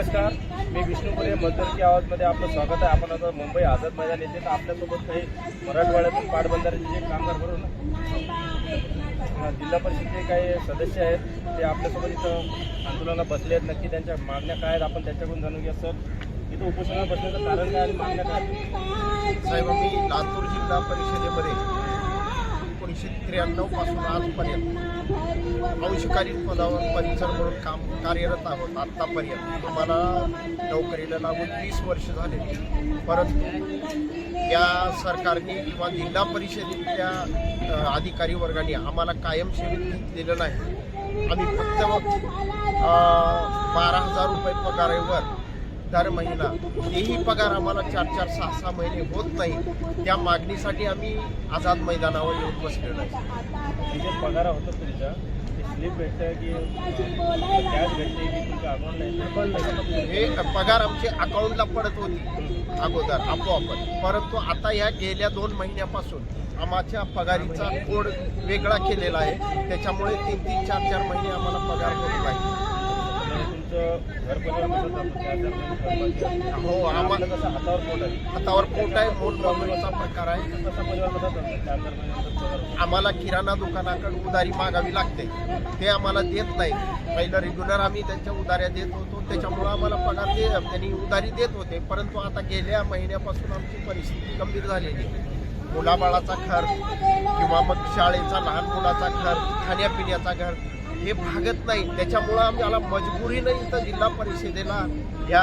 नमस्कार मी विष्णुपुरे मजदूरकी आवाजमध्ये आपलं स्वागत आहे. आपण आता मुंबई आझाद मैदान येते तर आपल्यासोबत काही मराठवाड्यातून पाटबंधाऱ्याचे जे कामगार भरून जिल्हा परिषदेचे काही सदस्य आहेत ते आपल्यासोबत इथं आंदोलनाला बसले आहेत. नक्की त्यांच्या मागण्या काय आहेत? आपण त्यांच्याकडून जाणून घ्या सर. इथं उपोषणाला बसण्याचं कारण काय आणि मागण्या काय आहेत? साहेब मी लातूर जिल्हा परिषदेमध्ये एकोणीसशे त्र्याण्णवपासून आजपर्यंत अंशकालीन पदावर परिसर म्हणून काम कार्यरत आहोत आत्तापर्यंत. आम्हाला नोकरीला लागून वीस वर्ष झाले. परंतु या सरकारने किंवा जिल्हा परिषदेच्या अधिकारी वर्गाने आम्हाला कायम कायमस्वरूपी घेतलेलं नाही. आम्ही फक्त बारा हजार रुपये पगारावर दर महिना तेही पगार आम्हाला चार चार सहा सहा महिने होत नाही. त्या मागणीसाठी आम्ही आझाद मैदानावर येऊन बसलेलो आहे. जे पगार होतं तुमच्या ते स्लिप भेटतं की कॅश भेटते की तुमच्या अकाउंट नाही? हे पगार आमचे अकाउंटला पडत होती अगोदर आपोआपच. परंतु आता ह्या गेल्या दोन महिन्यापासून आमच्या पगारीचा कोड वेगळा केलेला आहे. त्याच्यामुळे तीन तीन चार चार महिने आम्हाला पगार होत नाही. हो आम्हाला हातावर पोट आहे? हातावर पोट आहे मोठमोठीचा प्रकार आहे. आम्हाला किराणा दुकानाकडे उधारी मागावी लागते. ते आम्हाला देत नाही. पहिलं रेग्युलर आम्ही त्यांच्या उधाऱ्या देत होतो. त्याच्यामुळं आम्हाला पगार दे त्यांनी उधारी देत होते. परंतु आता गेल्या महिन्यापासून आमची परिस्थिती गंभीर झालेली आहे. मुलाबाळाचा खर्च किंवा मग शाळेचा लहान मुलाचा खर्च खाण्यापिण्याचा खर्च हे भागत नाही. त्याच्यामुळं आम्हाला मजबुरीनं इथं जिल्हा परिषदेला या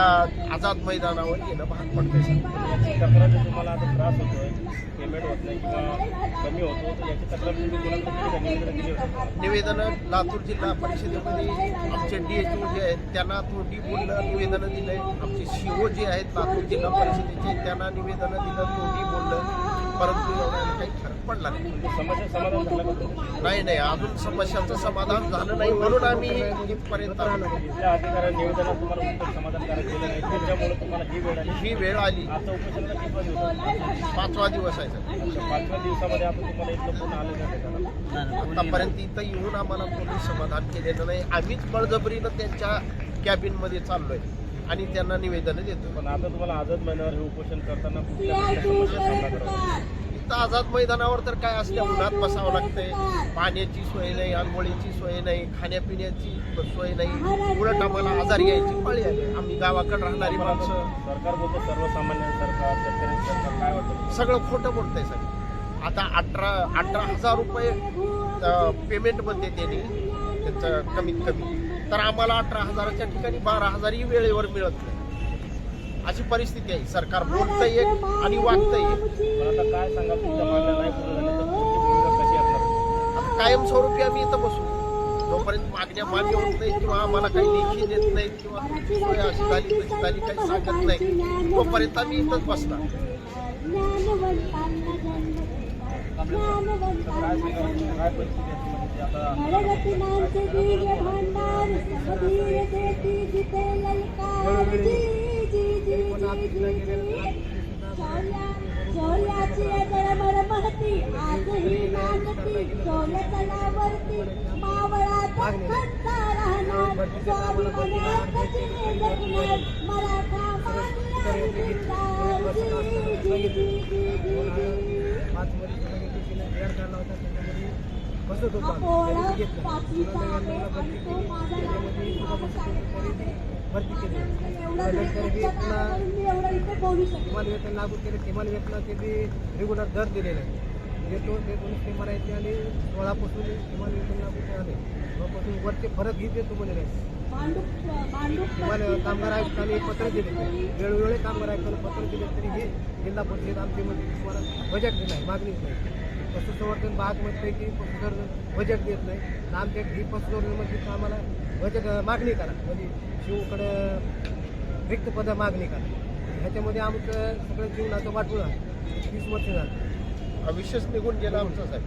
आझाद मैदानावर येणं भाग पडते सर तुम्हाला आता त्रास होतोय. पेमेंट होत नाही किंवा कमी होतो तर याची तक्रार तुम्ही कोणाकडे दिली का? निवेदन दिली होती निवेदनं लातूर जिल्हा परिषदेमध्ये आमचे डी एच ओ जे आहेत त्यांना तोंडी बोलणं निवेदनं दिलंय. आमचे सी ओ जे आहेत लातूर जिल्हा परिषदेचे त्यांना निवेदनं दिलं तोंडी बोललं. परंतु एवढ्याला काही फरक पडला नाही. तुमची समस्या समाधान झालं? नाही नाही अजून समस्यांचं समाधान झालं नाही म्हणून आम्ही इथपर्यंत आलो. इथल्या अधिकाऱ्या निवेदनात तुम्हाला उत्तर समाधानकारक केलं नाही. त्याच्यामुळे तुम्हाला ही वेळ आली. ही वेळ आली. आता उपोषणाला किती दिवस पाचवा दिवस आहे. पाचव्या दिवसामध्ये आता तुम्हाला इथलं पुन्हा आलं नाही भेटायला आतापर्यंत इथं येऊन आम्हाला कोणी समाधान केलेलं नाही. आम्हीच बळजबरीनं त्यांच्या कॅबिनमध्ये चाललोय आणि त्यांना निवेदनं देतो पण आता तुम्हाला आझाद महिन्यावर हे उपोषण करताना कुठल्या इथं आझाद मैदानावर तर काय असल्या उन्हात बसावं लागतंय. पाण्याची सोय नाही आंघोळीची सोय नाही खाण्यापिण्याची सोय नाही. उलट आम्हाला आजारी यायची पाळी आली. आम्ही गावाकडे राहणारी माणसं. सरकार बोलतो सर्वसामान्य सरकार शेतकरी सरकार काय वाटतं? सगळं खोटं बोलतंय सगळं. आता अठरा अठरा हजार रुपये पेमेंट म्हणते त्यांनी त्याचं कमीत कमी. तर आम्हाला अठरा हजाराच्या ठिकाणी बारा हजारही वेळेवर मिळत नाही. अशी परिस्थिती आहे. सरकार बोलतंय आणि वागतंय आता काय सांगा कायमस्वरूपी आम्ही इथं बसू. जोपर्यंत मागण्या मान्य होत नाही किंवा आम्हाला काही लेखी देत नाही किंवा सोय अशी झाली तशी झाली काही सांगत नाही तोपर्यंत आम्ही इथंच बसणार. तर काय सांगा काय परिस्थिती आहे अपोळा पाचवीचा आहे आणि तो माझा भरती केली. बोलू शकतो किमान वेतन लागू केले किमान वेतनाचे बी रेग्युलर दर दिलेले आहे. जे दोन एकोणीस किमान आहेत ते आणि सोळापासून किमान वेतन लागू ते आले तेव्हापासून वरचे फरक घेत येतो आहे भांडूप किमान कामगार आयुक्तांनी पत्र दिले वेळोवेळी कामगार आयुक्तांना पत्र दिले तरी हे जिल्हा परिषद आमची म्हणजे तुम्हाला बजेट नाही मागणीच नाही पशुसंवर्धन बागमध्येपैकी पशुसंवर्धन बजेट देत नाही. आणि आमच्या ही पशुसंवर्धनमध्ये आम्हाला बजेट मागणी करा. म्हणजे शिवकडं रिक्त पद मागणी करा. ह्याच्यामध्ये आमचं सगळं जीवनाचं वाटून आहे वीस वर्ष झालं. आयुष्यच निघून गेलं आमचं साहेब.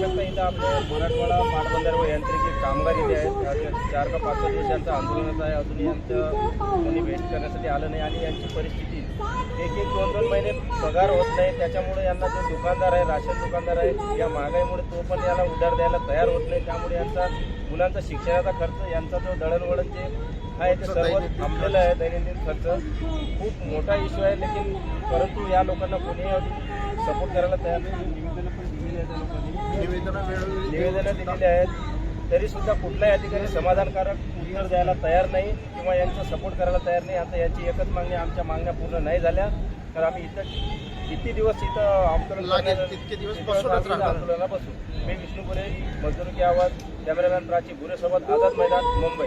शकता इथं आपले मराठवाडा पाटबंधारे व यांत्रिकी कामगार इथे आहेत. चार का पाच सहा आंदोलनच आहे. अजून यांचं कोणी वेस्ट करण्यासाठी आलं नाही. आणि यांची परिस्थिती एक एक दोन दोन महिने पगार होत नाही. त्याच्यामुळे यांना जे दुकानदार आहे राशन दुकानदार आहे या महागाईमुळे तो पण याला उधार द्यायला तयार होत नाही. त्यामुळे यांचा मुलांचा शिक्षणाचा खर्च यांचा जो दळणवळण जे हा ते सर्व थांबलेलं आहे. दैनंदिन खर्च खूप मोठा इश्यू आहे. लेकिन परंतु या लोकांना कोणी सपोर्ट करायला तयार नाही. निवेदनं दिलेली आहेत या लोकांनी निवेदनं वेळोवेळी निवेदनं देऊन दिलेली आहेत. तरी सुद्धा कुठलाही अधिकारी समाधानकारक उत्तर द्यायला तयार नाही किंवा यांचा सपोर्ट करायला तयार नाही. आता याची एकच मागणी आमच्या मागण्या पूर्ण नाही झाल्या. तर आम्ही इथं किती दिवस इथं आंदोलन? तितके दिवस. आंदोलनाला बसू. मी विष्णुपुरे मजदूर की आवाज कॅमेरामॅन प्राची भुरे सोबत आझाद मैदान मुंबई.